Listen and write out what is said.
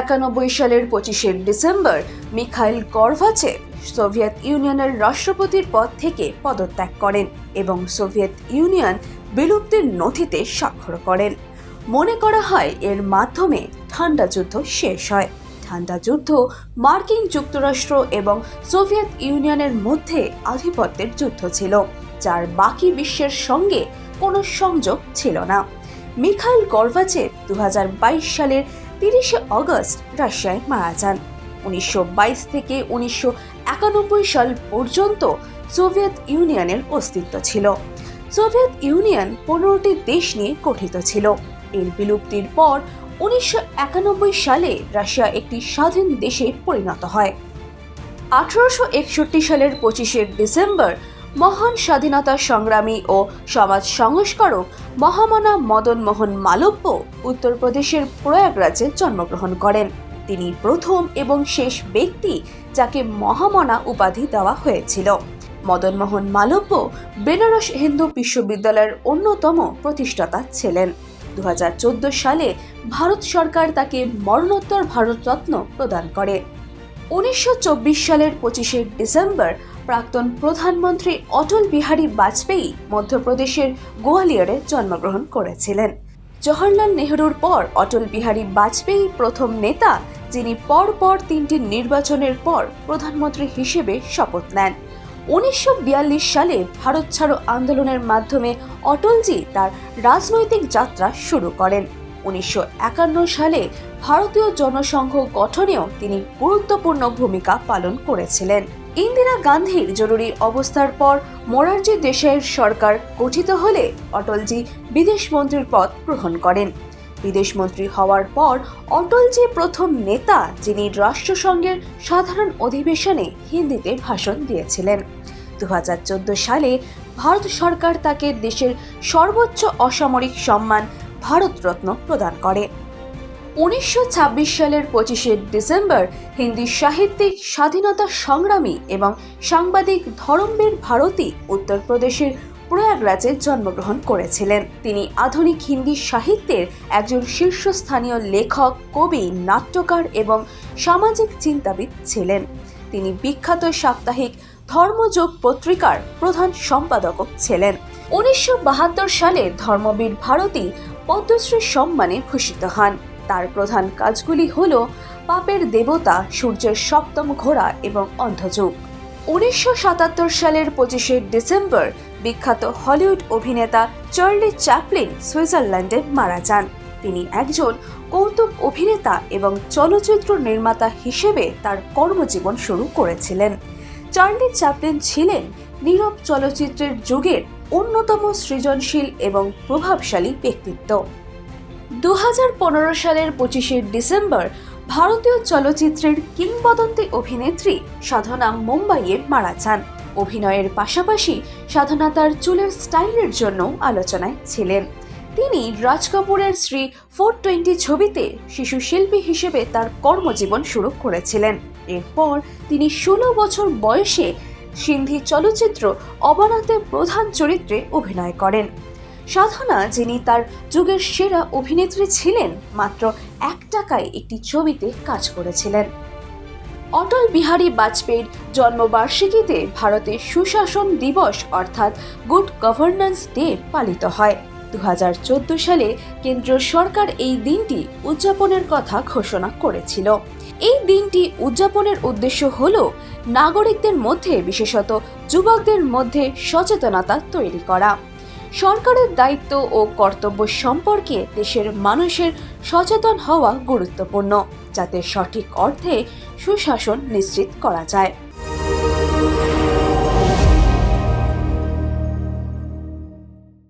একানব্বই সালের পঁচিশে ডিসেম্বর মিখাইল গর্ভাচেভ সোভিয়েত ইউনিয়নের রাষ্ট্রপতির পদ থেকে পদত্যাগ করেন এবং সোভিয়েত ইউনিয়ন বিলুপ্তির নথিতে স্বাক্ষর করেন। মনে করা হয়, এর মাধ্যমে ঠান্ডা যুদ্ধ শেষ হয়। ঠান্ডা যুদ্ধ মার্কিন যুক্তরাষ্ট্র এবং সোভিয়েত ইউনিয়নের মধ্যে আধিপত্যের যুদ্ধ ছিল, যার বাকি বিশ্বের সঙ্গে কোনো সংযোগ ছিল না। মিখাইল গর্ভাচেভ দু সালের তিরিশে অগস্ট রাশিয়ায় মারা যান। উনিশশো বাইশ থেকে উনিশশো একানব্বই সাল পর্যন্ত সোভিয়েত ইউনিয়নের অস্তিত্ব ছিল। সোভিয়েত ইউনিয়ন পনেরোটি দেশ নিয়ে গঠিত ছিল। এর বিলুপ্তির পর উনিশশো একানব্বই সালে রাশিয়া একটি স্বাধীন দেশে পরিণত হয়। আঠারোশো একষট্টি সালের পঁচিশে ডিসেম্বর মহান স্বাধীনতা সংগ্রামী ও সমাজ সংস্কারক মহামানা মদন মোহন মালব্য উত্তরপ্রদেশের প্রয়াগরাজে জন্মগ্রহণ করেন। তিনি প্রথম এবং শেষ ব্যক্তি যাকে মহামনা উপাধি দেওয়া হয়েছিল। মদন মোহন মালব্য বেনারস হিন্দু বিশ্ববিদ্যালয়ের অন্যতম প্রতিষ্ঠাতা ছিলেন। দু হাজার চোদ্দ সালে ভারত সরকার তাকে মরণোত্তর ভারতরত্ন প্রদান করে। উনিশশো চব্বিশ সালের পঁচিশে ডিসেম্বর প্রাক্তন প্রধানমন্ত্রী অটল বিহারী বাজপেয়ী মধ্যপ্রদেশের গোয়ালিয়রে জন্মগ্রহণ করেছিলেন। জওহরলাল নেহরুর পর অটল বিহারী বাজপেয়ী প্রথম নেতা, যিনি পরপর তিনটি নির্বাচনের পর প্রধানমন্ত্রী হিসেবে শপথ নেন। উনিশশো বিয়াল্লিশ সালে ভারত ছাড়ো আন্দোলনের মাধ্যমে অটলজি তার রাজনৈতিক যাত্রা শুরু করেন। উনিশশো একান্ন সালে ভারতীয় জনসংঘ গঠনেও তিনি গুরুত্বপূর্ণ ভূমিকা পালন করেছিলেন। ইন্দিরা গান্ধীর জরুরি অবস্থার পর মোরারজি দেশাইয়ের সরকার গঠিত হলে অটলজি বিদেশ মন্ত্রীর পদ গ্রহণ করেন। বিদেশমন্ত্রী হওয়ার পর অটলজি প্রথম নেতা, যিনি রাষ্ট্রসংঘের সাধারণ অধিবেশনে হিন্দিতে ভাষণ দিয়েছিলেন। দু হাজার চোদ্দ সালে ভারত সরকার তাকে দেশের সর্বোচ্চ অসামরিক সম্মান ভারতরত্ন প্রদান করে। উনিশশো ছাব্বিশ সালের পঁচিশে ডিসেম্বর হিন্দি সাহিত্যিক স্বাধীনতা সংগ্রামী এবং সাংবাদিক ধরমবীর ভারতী উত্তরপ্রদেশের প্রয়াগরাজে জন্মগ্রহণ করেছিলেন। তিনি আধুনিক হিন্দি সাহিত্যের একজন শীর্ষস্থানীয় লেখক, কবি, নাট্যকার এবং সামাজিক চিন্তাবিদ ছিলেন। তিনি বিখ্যাত সাপ্তাহিক ধর্মযোগ পত্রিকার প্রধান সম্পাদকও ছিলেন। উনিশশো বাহাত্তর সালে ধর্মবীর ভারতী পদ্মশ্রী সম্মানে ভূষিত হন। তার প্রধান কাজগুলি হল পাপের দেবতা, সূর্যের সপ্তম ঘোড়া এবং অন্ধযুগ। উনিশশো সাতাত্তর সালের পঁচিশে ডিসেম্বর বিখ্যাত হলিউড অভিনেতা চার্লি চ্যাপলিন সুইজারল্যান্ডে মারা যান। তিনি একজন কৌতুক অভিনেতা এবং চলচ্চিত্র নির্মাতা হিসেবে তার কর্মজীবন শুরু করেছিলেন। চার্লি চ্যাপলিন ছিলেন নীরব চলচ্চিত্রের যুগের অন্যতম সৃজনশীল এবং প্রভাবশালী ব্যক্তিত্ব। দু হাজার পনেরো সালের পঁচিশে ডিসেম্বর ভারতীয় চলচ্চিত্রের কিংবদন্তি অভিনেত্রী সাধনা মুম্বাইয়ে মারা যান। অভিনয়ের পাশাপাশি সাধনা তার চুলের স্টাইলের জন্য আলোচনায় ছিলেন। তিনি রাজ কাপুরের শ্রী ফোর টোয়েন্টি ছবিতে শিশু শিল্পী হিসেবে তার কর্মজীবন শুরু করেছিলেন। এরপর তিনি ষোলো বছর বয়সে সিন্ধি চলচ্চিত্র অবানাতে প্রধান চরিত্রে অভিনয় করেন। সাধনা, যিনি তার যুগের সেরা অভিনেত্রী ছিলেন, মাত্র এক টাকায় একটি ছবিতে কাজ করেছিলেন। অটল বিহারী বাজপেয়ীর জন্মবার্ষিকীতে ভারতে সুশাসন দিবস, অর্থাৎ গুড গভর্নেন্স ডে পালিত হয়। দু হাজার চোদ্দ সালে কেন্দ্রীয় সরকার এই দিনটি উদযাপনের কথা ঘোষণা করেছিল। এই দিনটি উদযাপনের উদ্দেশ্য হল নাগরিকদের মধ্যে, বিশেষত যুবকদের মধ্যে সচেতনতা তৈরি করা। সরকারের দায়িত্ব ও কর্তব্য সম্পর্কে দেশের মানুষের সচেতন হওয়া গুরুত্বপূর্ণ, যাতে সঠিক অর্থে সুশাসন নিশ্চিত করা যায়।